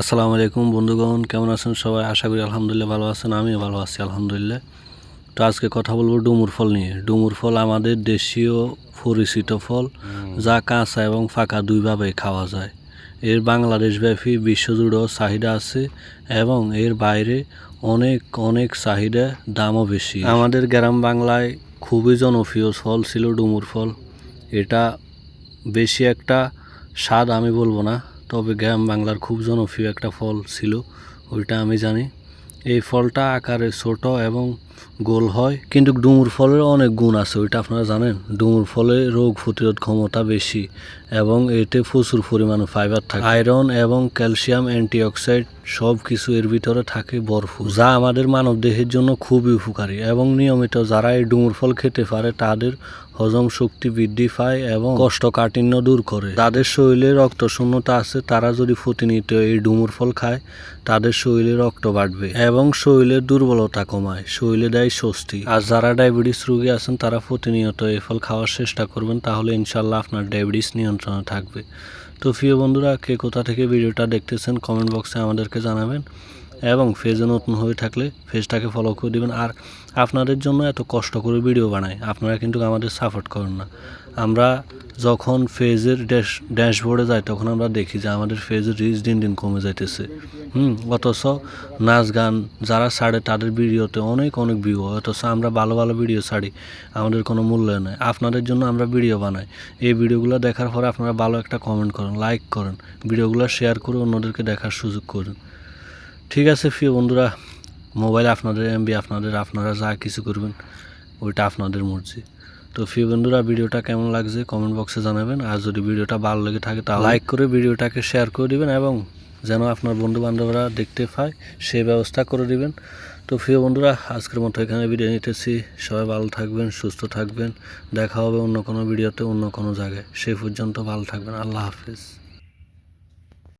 আসসালামু আলাইকুম বন্ধুগণ কেমন আছেন সবাই? আশা করি আলহামদুলিল্লাহ ভালো আছেন আমিও ভালো আছি আলহামদুলিল্লাহ। তো আজকে কথা বলব ডুমুর ফল নিয়ে। ডুমুর ফল আমাদের দেশীয় পরিচিত ফল যা কাঁচা এবং ফাঁকা দুইভাবে খাওয়া যায়। এর বাংলাদেশব্যাপী বিশ্বজুড়েও চাহিদা আছে এবং এর বাইরে অনেক অনেক চাহিদা দামও বেশি। আমাদের গ্রাম বাংলায় খুবই জনপ্রিয় ফল ছিল ডুমুর ফল। এটা বেশি একটা স্বাদ আমি বলব না। তবে গ্রাম বাংলার খুব জনপ্রিয় একটা ফল ছিল, ওইটা আমি জানি। এই ফলটা আকারে ছোট এবং গোল হয়, কিন্তু ডুমুর ফলের অনেক গুণ আছে, ওইটা আপনারা জানেন। ডুমুর ফলে রোগ প্রতিরোধ ক্ষমতা বেশি এবং এতে প্রচুর পরিমাণে ফাইবার থাকে। আয়রন এবং ক্যালসিয়াম অ্যান্টিঅক্সাইড সব কিছু এর ভিতরে থাকে ভরপুর, যা আমাদের মানব দেহের জন্য খুবই উপকারী এবং নিয়মিত যারা এই ডুমুর ফল খেতে পারে, তাদের হজম শক্তি বৃদ্ধি পায় এবং কোষ্ঠকাঠিন্য দূর করে। তাদের শরীরে রক্ত শূন্যতা আছে, তারা যদি প্রতিনিয়ত এই ডুমুর ফল খায়, তাদের শরীরে রক্ত বাড়বে এবং শরীরের দুর্বলতা কমায়। শরীরে দেয় স্বস্তি। আর যারা ডায়াবেটিস রোগী আছেন, তারা প্রতিনিয়ত এই ফল খাওয়ার চেষ্টা করবেন, তাহলে ইনশাল্লাহ আপনার ডায়াবেটিস নিয়ন্ত্রণে থাকবে। তো প্রিয় বন্ধুরা, কে কোথা থেকে ভিডিওটা দেখতেছেন কমেন্ট বক্সে আমাদেরকে জানাবেন। এবং ফেজে নতুন হয়ে থাকলে ফেজটাকে ফলো করে দিবেন। আর আপনাদের জন্য এত কষ্ট করে ভিডিও বানাই, আপনারা কিন্তু আমাদের সাপোর্ট করেন না। আমরা যখন ফেজের ড্যাশ ড্যাশবোর্ডে যাই, তখন আমরা দেখি যে আমাদের ফেজের রিচ দিন দিন কমে যাইতেছে। হুম, অথচ নাচ গান যারা ছাড়ে, তাদের ভিডিওতে অনেক অনেক ভিউ অথচ আমরা ভালো ভালো ভিডিও ছাড়ি, আমাদের কোনো মূল্য নেই। আপনাদের জন্য আমরা ভিডিও বানাই। এই ভিডিওগুলো দেখার পরে আপনারা ভালো একটা কমেন্ট করেন লাইক করেন। ভিডিওগুলো শেয়ার করে অন্যদেরকে দেখার সুযোগ করেন। ঠিক আছে প্রিয় বন্ধুরা মোবাইল আপনাদের এমবি আপনাদের আপনারা যা কিছু করবেন ওইটা আপনাদের মর্জি। তো প্রিয় বন্ধুরা ভিডিওটা কেমন লাগছে কমেন্ট বক্সে জানাবেন আর যদি ভিডিওটা ভালো লেগে থাকে তাহলে লাইক করে ভিডিওটাকে শেয়ার করে দিবেন এবং যেন আপনার বন্ধু বান্ধবরা দেখতে পায় সেই ব্যবস্থা করে দিবেন। তো প্রিয় বন্ধুরা আজকের মতো এখানে ভিডিও নিতেছি। সবাই ভালো থাকবেন সুস্থ থাকবেন। দেখা হবে অন্য কোনো ভিডিওতে অন্য কোনো জায়গায়। সেই পর্যন্ত ভালো থাকবেন। আল্লাহ হাফিজ।